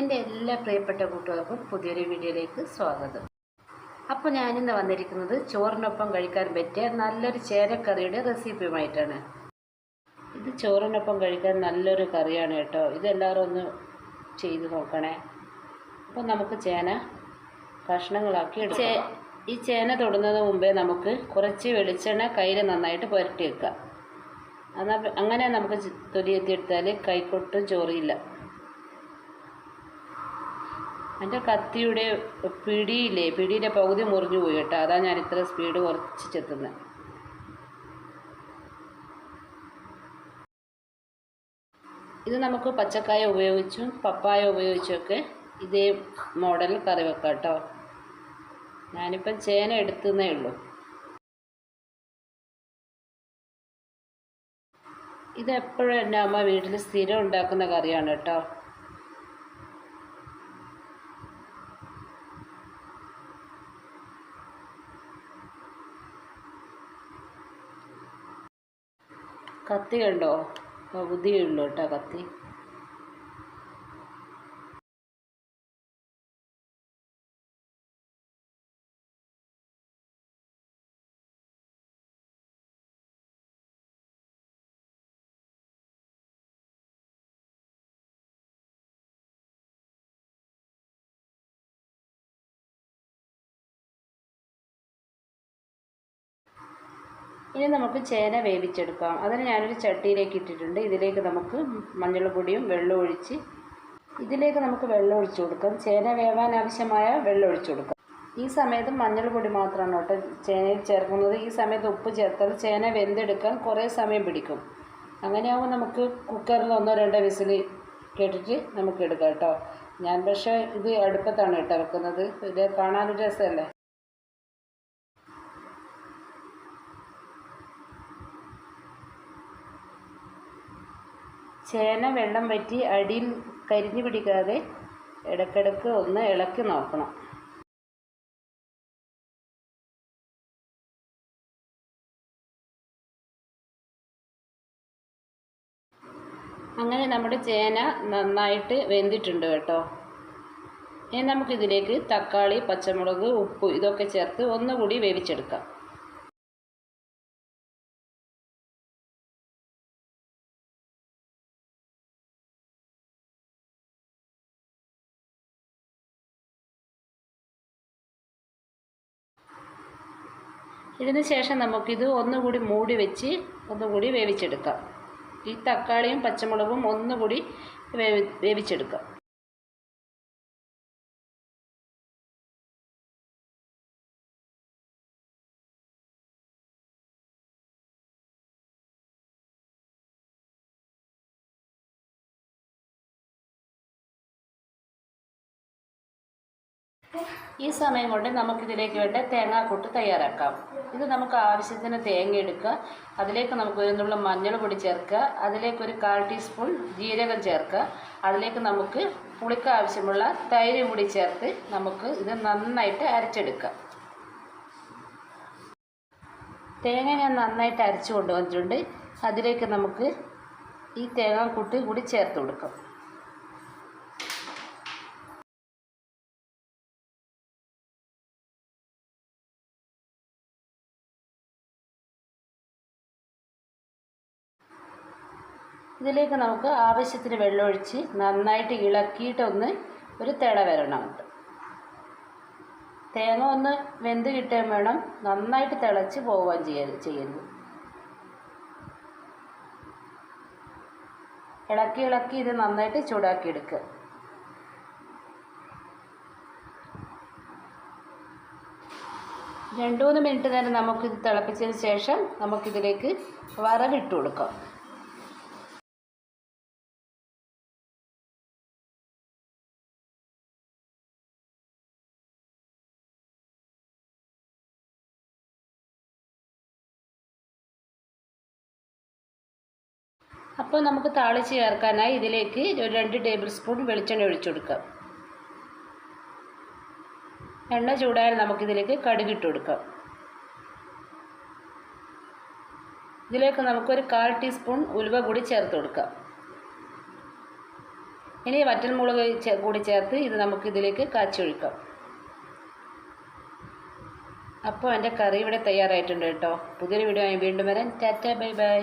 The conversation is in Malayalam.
എന്റെ എല്ലാ പ്രിയപ്പെട്ട കൂട്ടുകാർക്കും പുതിയൊരു വീഡിയോയിലേക്ക് സ്വാഗതം. അപ്പോൾ ഞാനിന്ന് വന്നിരിക്കുന്നത് ചോറിനൊപ്പം കഴിക്കാൻ പറ്റിയ നല്ലൊരു ചേരക്കറിയുടെ റെസിപ്പിയുമായിട്ടാണ്. ഇത് ചോറിനൊപ്പം കഴിക്കാൻ നല്ലൊരു കറിയാണ് കേട്ടോ. ഇതെല്ലാവരും ഒന്ന് ചെയ്ത് നോക്കണേ. അപ്പോൾ നമുക്ക് ചേന കഷ്ണങ്ങളാക്കി എടുക്കാം. ഈ ചേന തൊടുന്നതിന് മുമ്പേ നമുക്ക് കുറച്ച് വെളിച്ചെണ്ണ കയ്യിൽ നന്നായിട്ട് പുരട്ടി വെക്കാം. എന്നാൽ അങ്ങനെ നമുക്ക് തൊലിയെത്തിയെടുത്താൽ കൈക്കൊട്ടും ചോറിയില്ല എന്റെ കത്തിയുടെ പിടിയില്ലേ പിടിയുടെ പകുതി മുറിഞ്ഞു പോയി കേട്ടോ. അതാ ഞാൻ ഇത്ര സ്പീഡ് കുറച്ച് ചെത്തുന്നത് ഇത് നമുക്ക് പച്ചക്കായ ഉപയോഗിച്ചും പപ്പായ ഉപയോഗിച്ചൊക്കെ ഇതേ മോഡൽ കറി വെക്കാം കേട്ടോ. ഞാനിപ്പം ചേന എടുത്തുന്നേ ഉള്ളൂ. ഇത് എപ്പോഴും എന്റെ അമ്മ വീട്ടിൽ സ്ഥിരം ഉണ്ടാക്കുന്ന കറിയാണ് കേട്ടോ. കത്തി കണ്ടോ പകുതിയേ ഉള്ളൂ കേട്ടോ കത്തി? ഇനി നമുക്ക് ചേന വേവിച്ചെടുക്കാം. അതിന് ഞാനൊരു ചട്ടിയിലേക്ക് ഇട്ടിട്ടുണ്ട്. ഇതിലേക്ക് നമുക്ക് മഞ്ഞൾപ്പൊടിയും വെള്ളം ഒഴിച്ച് ഇതിലേക്ക് നമുക്ക് വെള്ളം ഒഴിച്ചു കൊടുക്കാം. ചേന വേവാൻ ആവശ്യമായ വെള്ളം ഒഴിച്ചു കൊടുക്കാം. ഈ സമയത്ത് മഞ്ഞൾപ്പൊടി മാത്രമാണ് കേട്ടോ ചേനയിൽ ചേർക്കുന്നത്. ഈ സമയത്ത് ഉപ്പ് ചേർത്താൽ ചേന വെന്തെടുക്കാൻ കുറേ സമയം പിടിക്കും. അങ്ങനെയാകുമ്പോൾ നമുക്ക് കുക്കറിൽ ഒന്നോ രണ്ടോ വിസിൽ കേട്ടിട്ട് നമുക്ക് എടുക്കാം കേട്ടോ. ഞാൻ പക്ഷേ ഇത് അടുപ്പത്താണ് കേട്ടോ വെക്കുന്നത്. ഇത് കാണാനൊരു രസമല്ലേ? ചേന വെള്ളം വറ്റി അടിയിൽ കരിഞ്ഞു പിടിക്കാതെ ഇടയ്ക്കിടയ്ക്ക് ഒന്ന് ഇളക്കി നോക്കണം. അങ്ങനെ നമ്മുടെ ചേന നന്നായിട്ട് വെന്തിട്ടുണ്ട് കേട്ടോ. ഇനി നമുക്കിതിലേക്ക് തക്കാളി പച്ചമുളക് ഉപ്പ് ഇതൊക്കെ ചേർത്ത് ഒന്നുകൂടി വേവിച്ചെടുക്കാം. ഇതിന് ശേഷം നമുക്കിത് ഒന്നുകൂടി മൂടി വെച്ച് ഒന്നുകൂടി വേവിച്ചെടുക്കാം. ഈ തക്കാളിയും പച്ചമുളകും ഒന്നുകൂടി വേവി വേവിച്ചെടുക്കാം. ഈ സമയം കൊണ്ട് നമുക്കിതിലേക്ക് വേണ്ട തേങ്ങാക്കൂട്ട് തയ്യാറാക്കാം. ഇത് നമുക്ക് ആവശ്യത്തിന് തേങ്ങ എടുക്കുക. അതിലേക്ക് നമുക്ക് ഒരു മഞ്ഞൾ പൊടി ചേർക്കുക. അതിലേക്ക് ഒരു കാൽ ടീസ്പൂൺ ജീരകം ചേർക്കുക. അതിലേക്ക് നമുക്ക് പുളിക്ക ആവശ്യമുള്ള തൈര് കൂടി ചേർത്ത് നമുക്ക് ഇത് നന്നായിട്ട് അരച്ചെടുക്കാം. തേങ്ങ ഞാൻ നന്നായിട്ട് അരച്ചു കൊണ്ടുവന്നിട്ടുണ്ട്. അതിലേക്ക് നമുക്ക് ഈ തേങ്ങാക്കൂട്ട് കൂടി ചേർത്ത് കൊടുക്കാം. ഇതിലേക്ക് നമുക്ക് ആവശ്യത്തിന് വെള്ളമൊഴിച്ച് നന്നായിട്ട് ഇളക്കിയിട്ടൊന്ന് ഒരു തിള വരണം. തേങ്ങ ഒന്ന് വെന്ത് കിട്ടാൻ വേണം. നന്നായിട്ട് തിളച്ച് പോവാൻ ചെയ്യരുത് ചെയ്യരുത്. ഇളക്കി ഇളക്കി ഇത് നന്നായിട്ട് ചൂടാക്കി എടുക്കുക. രണ്ട് മൂന്ന് മിനിറ്റ് നേരം നമുക്കിത് തിളപ്പിച്ചതിന് ശേഷം നമുക്കിതിലേക്ക് വറവിട്ട് കൊടുക്കാം. അപ്പോൾ നമുക്ക് താളിച്ച് ചേർക്കാനായി ഇതിലേക്ക് ഒരു രണ്ട് ടേബിൾ സ്പൂൺ വെളിച്ചെണ്ണ ഒഴിച്ചു കൊടുക്കാം. എണ്ണ ചൂടായാൽ നമുക്കിതിലേക്ക് കടുകിട്ട് കൊടുക്കാം. ഇതിലേക്ക് നമുക്കൊരു കാൽ ടീസ്പൂൺ ഉലുവ കൂടി ചേർത്ത് കൊടുക്കാം. ഇനി വറ്റൽമുളക് മുളക് കൂടി ചേർത്ത് ഇത് നമുക്കിതിലേക്ക് കാച്ചി ഒഴിക്കാം. അപ്പോൾ എന്റെ കറി ഇവിടെ തയ്യാറായിട്ടുണ്ട് കേട്ടോ. പുതിയൊരു വീഡിയോ വീണ്ടും വരാൻ. Tata bye bye.